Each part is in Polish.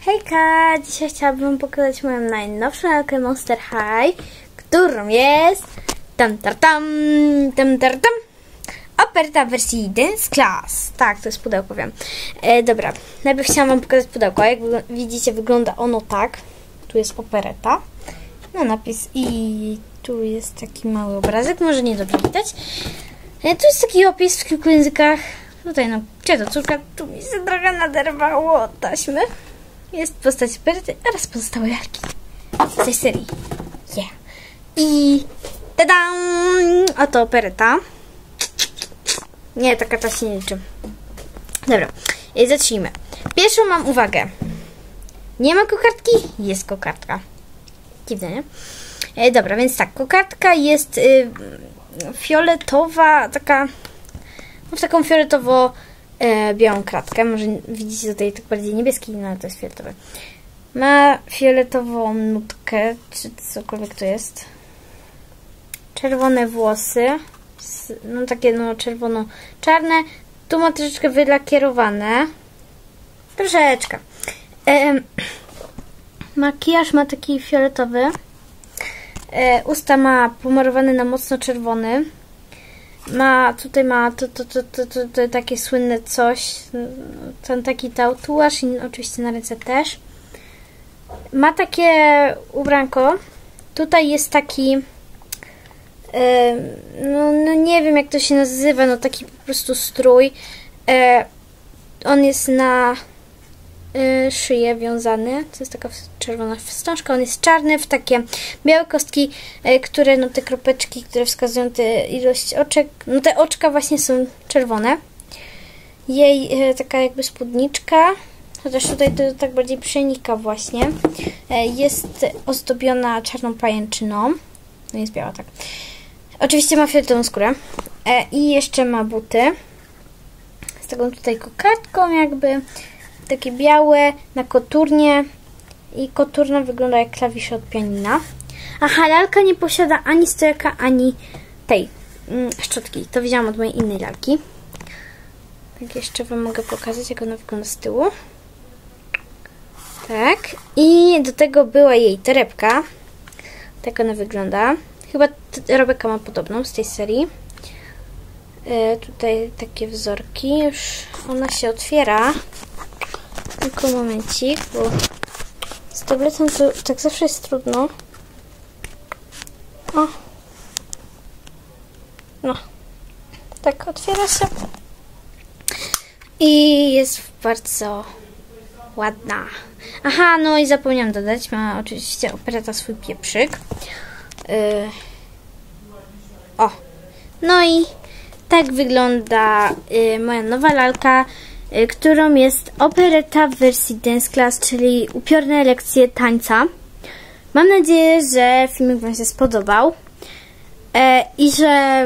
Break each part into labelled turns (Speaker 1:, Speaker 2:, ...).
Speaker 1: Hejka! Dzisiaj chciałabym pokazać moją najnowszą lalkę Monster High, którą jest tam tam tam tam tam tam operta wersji Dance Class. Tak, to jest pudełko, wiem. E, dobra, najpierw chciałam wam pokazać pudełko. Jak widzicie, wygląda ono tak. Tu jest opereta. No napis i tu jest taki mały obrazek, może nie dobrze widać. E, tu jest taki opis w kilku językach. Tutaj no, gdzie to córka? Tu mi się trochę naderwało taśmy. Jest postać operety oraz pozostałe lalki z tej serii. Yeah. I tadam! Oto opereta. Nie, taka ta się nie liczy. Dobra, zacznijmy. Pierwszą mam uwagę. Nie ma kokardki? Jest kokardka. Dziwne, nie? E, dobra, więc tak, kokardka jest y, fioletowa, taka no, w taką fioletowo e, białą kratkę. Może widzicie tutaj tak bardziej niebieski, no ale to jest fioletowe. Ma fioletową nutkę, czy cokolwiek to jest. Czerwone włosy. No takie no czerwono-czarne. Tu ma troszeczkę wylakierowane. Troszeczkę. Em, makijaż ma taki fioletowy. E, usta ma pomarowane na mocno czerwony. Ma, tutaj ma to, to, to, to, to, to takie słynne coś. Ten taki tatuaż i oczywiście na ręce też. Ma takie ubranko. Tutaj jest taki e, no, no nie wiem jak to się nazywa, no taki po prostu strój. E, on jest na y, szyję wiązany. To jest taka czerwona wstążka. On jest czarny w takie białe kostki, y, które, no te kropeczki, które wskazują tę ilość oczek. No te oczka właśnie są czerwone. Jej y, taka jakby spódniczka, chociaż tutaj to tak bardziej przenika właśnie, jest ozdobiona czarną pajęczyną. No jest biała, tak. Oczywiście ma fioletową skórę. I jeszcze ma buty. Z taką tutaj kokardką jakby takie białe na koturnie i koturna wygląda jak klawisze od pianina. Aha, lalka nie posiada ani stojaka, ani tej mm, szczotki. To widziałam od mojej innej lalki. Tak jeszcze Wam mogę pokazać, jak ona wygląda z tyłu. Tak. I do tego była jej torebka. Tak ona wygląda. Chyba Rebeka ma podobną z tej serii. E, tutaj takie wzorki. Już ona się otwiera. Tylko momencik, bo z tabletem to tak zawsze jest trudno. O. No. Tak, otwiera się. I jest bardzo ładna. Aha, no i zapomniałam dodać. Ma oczywiście opereta swój pieprzyk. Yy. O. No i tak wygląda y, moja nowa lalka, którą jest opereta w wersji Dance Class, czyli upiorne lekcje tańca. Mam nadzieję, że filmik Wam się spodobał e, i że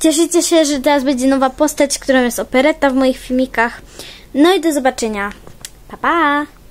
Speaker 1: cieszycie się, że teraz będzie nowa postać, którą jest opereta w moich filmikach. No i do zobaczenia. Pa, pa!